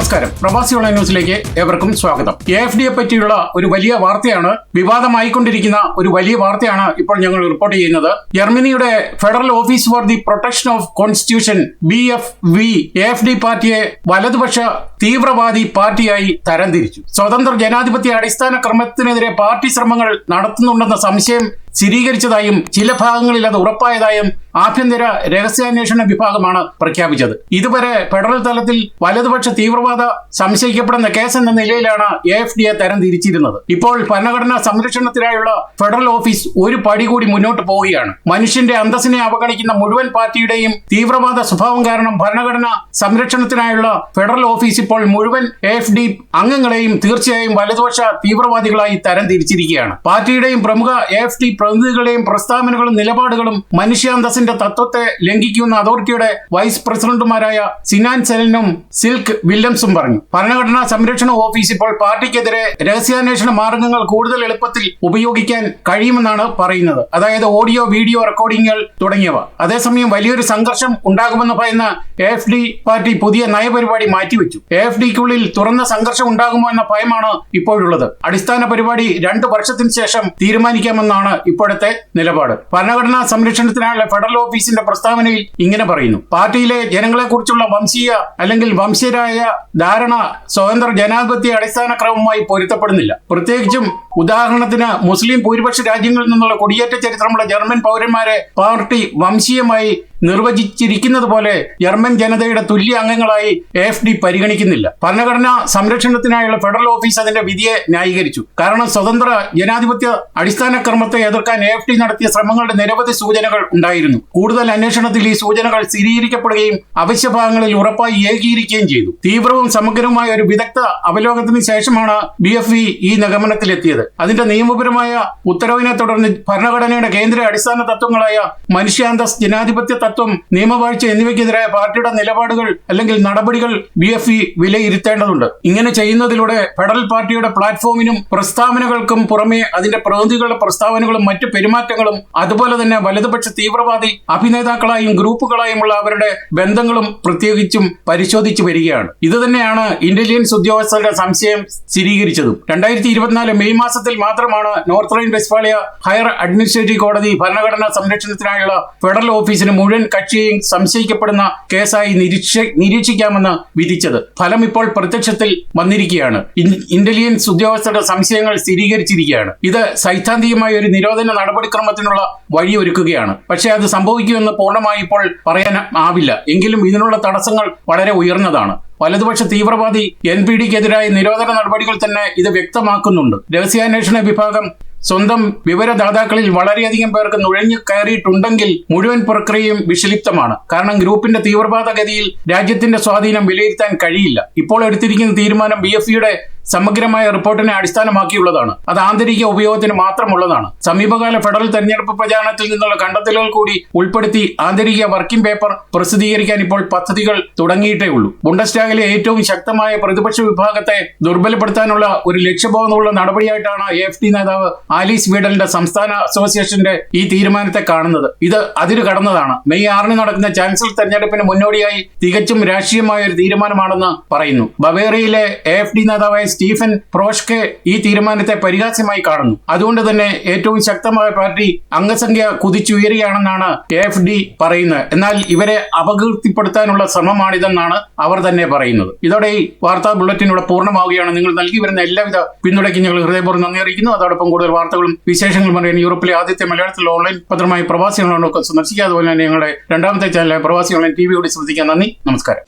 നമസ്കാരം. പ്രവാസി ഓൺലൈൻ ന്യൂസിലേക്ക് ഏവർക്കും സ്വാഗതം. എ എഫ് ഡിയെ പറ്റിയുള്ള ഒരു വലിയ വാർത്തയാണ് വിവാദമായിക്കൊണ്ടിരിക്കുന്ന ഒരു വലിയ വാർത്തയാണ് ഇപ്പോൾ ഞങ്ങൾ റിപ്പോർട്ട് ചെയ്യുന്നത്. ജർമ്മനിയുടെ federal office for the protection of constitution B F V A F D പാർട്ടിയെ വലതുപക്ഷ തീവ്രവാദി പാർട്ടിയായി തരംതിരിച്ചു. സ്വതന്ത്ര ജനാധിപത്യ അടിസ്ഥാന ക്രമത്തിനെതിരെ പാർട്ടി ശ്രമങ്ങൾ നടത്തുന്നുണ്ടെന്ന സംശയം സ്ഥിരീകരിച്ചതായും ചില ഭാഗങ്ങളിൽ അത് ഉറപ്പായതായും ആഭ്യന്തര രഹസ്യാന്വേഷണ വിഭാഗമാണ് പ്രഖ്യാപിച്ചത്. ഇതുവരെ ഫെഡറൽ തലത്തിൽ വലതുപക്ഷ തീവ്രവാദ സംശയിക്കപ്പെടുന്ന കേസ് എന്ന നിലയിലാണ് എ എഫ് ഡിയെ തരംതിരിച്ചിരുന്നത്. ഇപ്പോൾ ഭരണഘടനാ സംരക്ഷണത്തിനായുള്ള ഫെഡറൽ ഓഫീസ് ഒരു പടി കൂടി മുന്നോട്ട് പോവുകയാണ്. മനുഷ്യന്റെ അന്തസ്സിനെ അവഗണിക്കുന്ന മുഴുവൻ പാർട്ടിയുടെയും തീവ്രവാദ സ്വഭാവം കാരണം ഭരണഘടനാ സംരക്ഷണത്തിനായുള്ള ഫെഡറൽ ഓഫീസ് ഇപ്പോൾ മുഴുവൻ എഫ് ഡി അംഗങ്ങളെയും തീർച്ചയായും വലതുപക്ഷ തീവ്രവാദികളായി തരം തിരിച്ചിരിക്കുകയാണ്. പാർട്ടിയുടെയും പ്രമുഖ എഫ് ഡി പ്രതിനിധികളുടെയും പ്രസ്താവനകളും നിലപാടുകളും മനുഷ്യാന്തസിന്റെ തത്വത്തെ ലംഘിക്കുന്ന അതോറിറ്റിയുടെ വൈസ് പ്രസിഡന്റുമാരായ സിനാൻ സെലനും സിൽക്ക് വില്യംസും പറഞ്ഞു. ഭരണഘടനാ സംരക്ഷണ ഓഫീസ് ഇപ്പോൾ പാർട്ടിക്കെതിരെ രഹസ്യാന്വേഷണ മാർഗങ്ങൾ കൂടുതൽ എളുപ്പത്തിൽ ഉപയോഗിക്കാൻ കഴിയുമെന്നാണ് പറയുന്നത്. അതായത് ഓഡിയോ വീഡിയോ റെക്കോർഡിംഗുകൾ തുടങ്ങിയവ. അതേസമയം വലിയൊരു സംഘർഷം ഉണ്ടാകുമെന്ന് പറയുന്ന എഫ് ഡി പാർട്ടി പുതിയ നയപരിപാടി മാറ്റിവെച്ചു. എ എഫ് ഡിക്കുള്ളിൽ തുറന്ന സംഘർഷം ഉണ്ടാകുമോ എന്ന ഭയമാണ് ഇപ്പോഴുള്ളത്. അടിസ്ഥാന പരിപാടി രണ്ടു വർഷത്തിന് ശേഷം തീരുമാനിക്കാമെന്നാണ് ഇപ്പോഴത്തെ നിലപാട്. ഭരണഘടനാ സംരക്ഷണത്തിനായുള്ള ഫെഡറൽ ഓഫീസിന്റെ പ്രസ്താവനയിൽ ഇങ്ങനെ പറയുന്നു. പാർട്ടിയിലെ ജനങ്ങളെക്കുറിച്ചുള്ള വംശീയ അല്ലെങ്കിൽ വംശീയരായ ധാരണ സ്വതന്ത്ര ജനാധിപത്യ അടിസ്ഥാന ക്രമവുമായി പൊരുത്തപ്പെടുന്നില്ല. പ്രത്യേകിച്ചും ഉദാഹരണത്തിന് മുസ്ലിം ഭൂരിപക്ഷ രാജ്യങ്ങളിൽ നിന്നുള്ള കുടിയേറ്റ ചരിത്രമുള്ള ജർമ്മൻ പൗരന്മാരെ പാർട്ടി വംശീയമായി നിർവചിച്ചിരിക്കുന്നത് പോലെ ജർമ്മൻ ജനതയുടെ തുല്യ അംഗങ്ങളായി എഫ് ഡി പരിഗണിക്കുന്നില്ല. ഭരണഘടനാ സംരക്ഷണത്തിനായുള്ള ഫെഡറൽ ഓഫീസ് അതിന്റെ വിധിയെ ന്യായീകരിച്ചു. കാരണം സ്വതന്ത്ര ജനാധിപത്യ അടിസ്ഥാന ക്രമത്തെ എതിർക്കാൻ എഫ് ഡി നടത്തിയ ശ്രമങ്ങളുടെ നിരവധി സൂചനകൾ ഉണ്ടായിരുന്നു. കൂടുതൽ അന്വേഷണത്തിൽ ഈ സൂചനകൾ സ്ഥിരീകരിക്കപ്പെടുകയും അവശ്യ ഭാഗങ്ങളിൽ ഉറപ്പായി ഏകീകരിക്കുകയും ചെയ്തു. തീവ്രവും സമഗ്രവുമായ ഒരു വിദഗ്ധ അവലോകനത്തിന് ശേഷമാണ് ബി എഫ് ഇ ഈ നിഗമനത്തിലെത്തിയത്. അതിന്റെ നിയമപരമായ ഉത്തരവിനെ തുടർന്ന് ഭരണഘടനയുടെ കേന്ദ്ര അടിസ്ഥാന തത്വങ്ങളായ മനുഷ്യാന്തസ് ജനാധിപത്യ തത്വം നിയമവാഴ്ച എന്നിവയ്ക്കെതിരായ പാർട്ടിയുടെ നിലപാടുകൾ അല്ലെങ്കിൽ നടപടികൾ ബി എഫ് ഇ വിലയിരുത്തേണ്ടതുണ്ട്. ഇങ്ങനെ ചെയ്യുന്നതിലൂടെ ഫെഡറൽ പാർട്ടിയുടെ പ്ലാറ്റ്ഫോമിനും പ്രസ്താവനകൾക്കും പുറമെ അതിന്റെ പ്രതിനിധികളുടെ പ്രസ്താവനകളും മറ്റു പെരുമാറ്റങ്ങളും അതുപോലെ തന്നെ വലതുപക്ഷ തീവ്രവാദി അഭിനേതാക്കളായും ഗ്രൂപ്പുകളായുമുള്ള അവരുടെ ബന്ധങ്ങളും പ്രത്യേകിച്ചും പരിശോധിച്ചു വരികയാണ്. ഇത് തന്നെയാണ് ഇന്റലിജൻസ് ഉദ്യോഗസ്ഥരുടെ സംശയം സ്ഥിരീകരിച്ചതും. രണ്ടായിരത്തി ഇരുപത്തിനാല് മെയ് മാസത്തിൽ മാത്രമാണ് North Rhine Westphalia higher administrative കോടതി ഭരണഘടനാ സംരക്ഷണത്തിനായുള്ള ഫെഡറൽ ഓഫീസിന് മുഴുവൻ കക്ഷിയെയും സംശയിക്കപ്പെടുന്ന കേസായി നിരീക്ഷ നിരീക്ഷിക്കാമെന്ന് വിധിച്ചത്. ഫലം ഇപ്പോൾ പ്രത്യക്ഷത്തിൽ വന്നിരിക്കുകയാണ്. ഇന്റലിജൻസ് ഉദ്യോഗസ്ഥരുടെ സംശയങ്ങൾ സ്ഥിരീകരിച്ചിരിക്കുകയാണ്. ഇത് സൈദ്ധാന്തികമായ ഒരു നിരോധന നടപടിക്രമത്തിനുള്ള വഴിയൊരുക്കുകയാണ്. പക്ഷേ അത് സംഭവിക്കുമെന്ന് പൂർണമായി ഇപ്പോൾ പറയാൻ ആവില്ല. എങ്കിലും ഇതിനുള്ള തടസ്സങ്ങൾ വളരെ ഉയർന്നതാണ്. വലതുപക്ഷ തീവ്രവാദി എൻ പി ഡിക്കെതിരായ നിരോധന നടപടികൾ തന്നെ ഇത് വ്യക്തമാക്കുന്നുണ്ട്. രഹസ്യാന്വേഷണ വിഭാഗം സ്വന്തം വിവരദാതാക്കളിൽ വളരെയധികം പേർക്ക് നുഴഞ്ഞു കയറിയിട്ടുണ്ടെങ്കിൽ മുഴുവൻ പ്രക്രിയയും വിഷലിപ്തമാണ്. കാരണം ഗ്രൂപ്പിന്റെ തീവ്രവാദഗതിയിൽ രാജ്യത്തിന്റെ സ്വാധീനം വിലയിരുത്താൻ കഴിയില്ല. ഇപ്പോൾ എടുത്തിരിക്കുന്ന തീരുമാനം ബി എഫ് ഇയുടെ സമഗ്രമായ റിപ്പോർട്ടിനെ അടിസ്ഥാനമാക്കിയുള്ളതാണ്. അത് ആന്തരിക ഉപയോഗത്തിന് മാത്രമുള്ളതാണ്. സമീപകാല ഫെഡറൽ തെരഞ്ഞെടുപ്പ് പ്രചാരണത്തിൽ നിന്നുള്ള കണ്ടെത്തലുകൾ കൂടി ഉൾപ്പെടുത്തി ആന്തരിക വർക്കിംഗ് പേപ്പർ പ്രസിദ്ധീകരിക്കാൻ ഇപ്പോൾ പദ്ധതികൾ തുടങ്ങിയിട്ടേ ഉള്ളൂ. ബുണ്ടസ്റ്റാഗിലെ ഏറ്റവും ശക്തമായ പ്രതിപക്ഷ വിഭാഗത്തെ ദുർബലപ്പെടുത്താനുള്ള ഒരു ലക്ഷ്യബോധമുള്ള നടപടിയായിട്ടാണ് എഫ് ഡി നേതാവ് ആലീസ് വീഡലിന്റെ സംസ്ഥാന അസോസിയേഷന്റെ ഈ തീരുമാനത്തെ കാണുന്നത്. ഇത് അതിരു കടന്നതാണ്. മെയ് ആറിന് നടക്കുന്ന ചാൻസലർ തെരഞ്ഞെടുപ്പിന് മുന്നോടിയായി തികച്ചും രാഷ്ട്രീയമായ ഒരു തീരുമാനമാണെന്ന് പറയുന്നു. ബവേറിയയിലെ എഫ് ഡി നേതാവായ സ്റ്റീഫൻ പ്രോഷ്കെ ഈ തീരുമാനത്തെ പരിഹാസ്യമായി കാണുന്നു. അതുകൊണ്ട് തന്നെ ഏറ്റവും ശക്തമായ പാർട്ടി അംഗസംഖ്യ കുതിച്ചുയരുകയാണെന്നാണ് എ എഫ് ഡി പറയുന്നത്. എന്നാൽ ഇവരെ അപകീർത്തിപ്പെടുത്താനുള്ള ശ്രമമാണിതെന്നാണ് അവർ തന്നെ പറയുന്നത്. ഇതോടെ ഈ വാർത്താ ബുള്ളറ്റിൻ പൂർണമാവുകയാണ്. നിങ്ങൾ നൽകി വരുന്ന എല്ലാവിധ പിന്തുണയ്ക്കും ഞങ്ങൾ ഹൃദയപൂർവം നന്ദി അറിയിക്കുന്നു. അതോടൊപ്പം കൂടുതൽ വാർത്തകളും വിശേഷങ്ങളും അറിയാൻ യൂറോപ്പിലെ ആദ്യത്തെ മലയാളത്തിലെ ഓൺലൈൻ പത്രമായ പ്രവാസികളോടൊക്കെ സന്ദർശിക്കുക. അതുപോലെ തന്നെ ഞങ്ങളുടെ രണ്ടാമത്തെ ചാനലായ പ്രവാസികളെ ടി വി കൂടി ശ്രദ്ധിക്കാൻ നന്ദി. നമസ്കാരം.